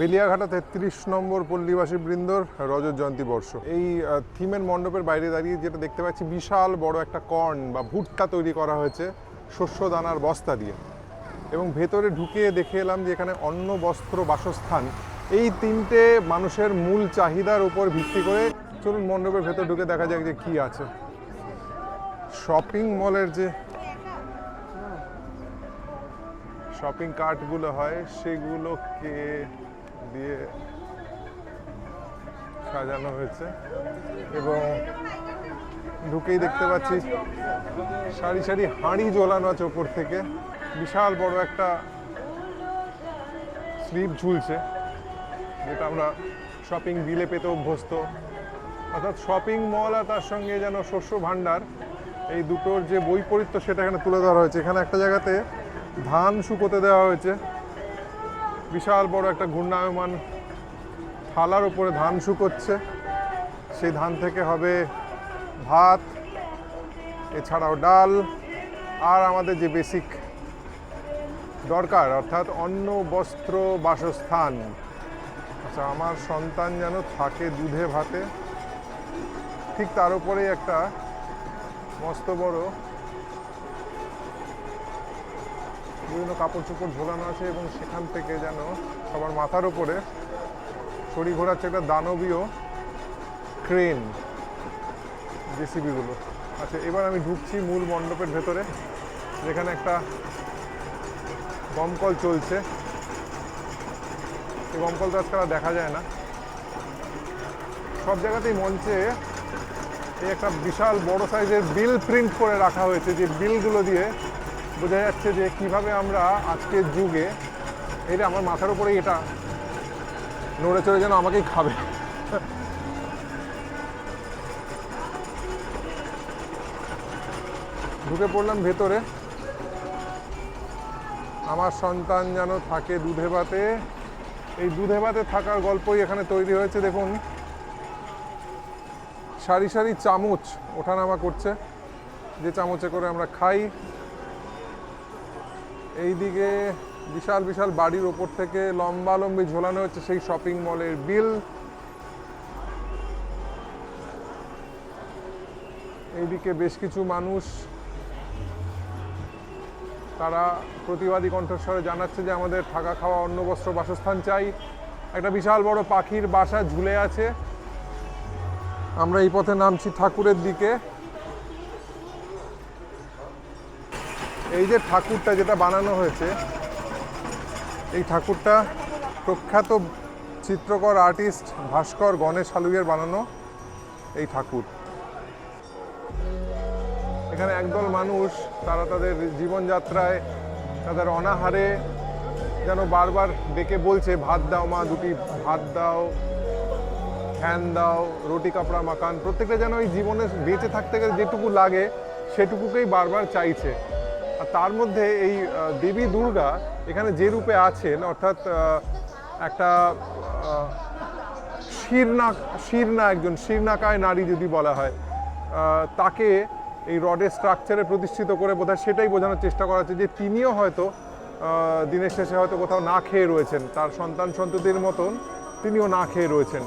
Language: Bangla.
বেলিয়াঘাটা তেত্রিশ নম্বর পল্লীবাসী বৃন্দর রজত জয়ন্তী বর্ষ। এই থিমের মণ্ডপের বাইরে দাঁড়িয়ে যেটা দেখতে পাচ্ছি, বিশাল বড় একটা কর্ন বা ভুট্টা তৈরি করা হয়েছে শস্য দানার বস্তা দিয়ে। এবং ভেতরে ঢুকে দেখে এলাম যে এখানে অন্ন, বস্ত্র, বাসস্থান, এই তিনটে মানুষের মূল চাহিদার উপর ভিত্তি করে চলুন মণ্ডপের ভেতর ঢুকে দেখা যাক যে কি আছে। শপিং মলের যে শপিং কার্টগুলো হয়, সেগুলোকে দিয়ে সাজানো হয়েছে এবং ঢুকেই দেখতে পাচ্ছি সারি সারি হাঁড়ি ঝোলানো আছে ওপর থেকে। বিশাল বড় একটা স্লিপ ঝুলছে, যেটা আমরা শপিং বিলে পেতে অভ্যস্ত। অর্থাৎ শপিং মল আর তার সঙ্গে যেন শস্য ভাণ্ডার, এই দুটোর যে বৈপরীত্য সেটা এখানে তুলে ধরা হয়েছে। এখানে একটা জায়গাতে ধান শুকোতে দেওয়া হয়েছে। বিশাল বড় একটা ঘূর্ণায়মান থালার উপরে ধান শুকোচ্ছে। সেই ধান থেকে হবে ভাত, এছাড়াও ডাল আর আমাদের যে বেসিক দরকার, অর্থাৎ অন্ন, বস্ত্র, বাসস্থান। আচ্ছা আমার সন্তান যেন থাকে দুধে ভাতে, ঠিক তার উপরেই একটা মস্ত বড় বিভিন্ন কাপড় চোপড় ঝোলানো আছে এবং সেখান থেকে যেন সবার মাথার উপরে ছড়ি ঘোরাচ্ছে একটা দানবীয় ক্রেন জেসিবিগুলো। আচ্ছা এবার আমি ঢুকছি মূল মণ্ডপের ভেতরে, যেখানে একটা দমকল চলছে। এই দমকল তো আজকাল দেখা যায় না। সব জায়গাতেই মঞ্চে এই একটা বিশাল বড় সাইজের বিল প্রিন্ট করে রাখা হয়েছে, যে বিলগুলো দিয়ে বোঝা যাচ্ছে যে কীভাবে আমরা আজকের যুগে এটা আমার মাথার উপরেই এটা, নড়ে চড়ে যেন আমাকেই খাবে। ঢুকে পড়লাম ভেতরে। আমার সন্তান যেন থাকে দুধে ভাতে। এই দুধে ভাতে থাকার গল্পই এখানে তৈরি হয়েছে, দেখুন। সারি সারি চামচ ওঠানামা করছে। যে চামচে করে আমরা খাই এইদিকে বিশাল বিশাল বাড়ির ওপর থেকে লম্বা লম্বি ঝোলানো হচ্ছে সেই শপিং মলের বিল এইদিকে বেশ কিছু মানুষ, তারা প্রতিবাদী কণ্ঠস্বরে জানাচ্ছে যে আমাদের থাকা খাওয়া অন্ন, বস্ত্র, বাসস্থান চাই। একটা বিশাল বড় পাখির বাসা ঝুলে আছে। আমরা এই পথে নামছি ঠাকুরের দিকে। এই যে ঠাকুরটা যেটা বানানো হয়েছে, এই ঠাকুরটা প্রখ্যাত চিত্রকর আর্টিস্ট ভাস্কর গণেশ হালুইয়ের বানানো এই ঠাকুর। এখানে একদল মানুষ, তারা তাদের জীবনযাত্রায়, তাদের অনাহারে যেন বারবার ডেকে বলছে, ভাত দাও মা, দুটি ভাত দাও, ফ্যান দাও, রুটি, কাপড়া মাকান প্রত্যেকটা যেন এই জীবনে বেঁচে থাকতে গেলে যেটুকু লাগে, সেটুকুকেই বারবার চাইছে। আর তার মধ্যে এই দেবী দুর্গা এখানে যে রূপে আছেন, অর্থাৎ একটা শিরনা শিরনা একজন, শিরনাকায় নারী যদি বলা হয় তাকে এই রডের স্ট্রাকচারে প্রতিষ্ঠিত করে বোধহয় সেটাই বোঝানোর চেষ্টা করা হচ্ছে যে তিনিও হয়তো দিনের শেষে হয়তো কোথাও না খেয়ে রয়েছেন। তার সন্তান সন্ততির মতন তিনিও না খেয়ে রয়েছেন।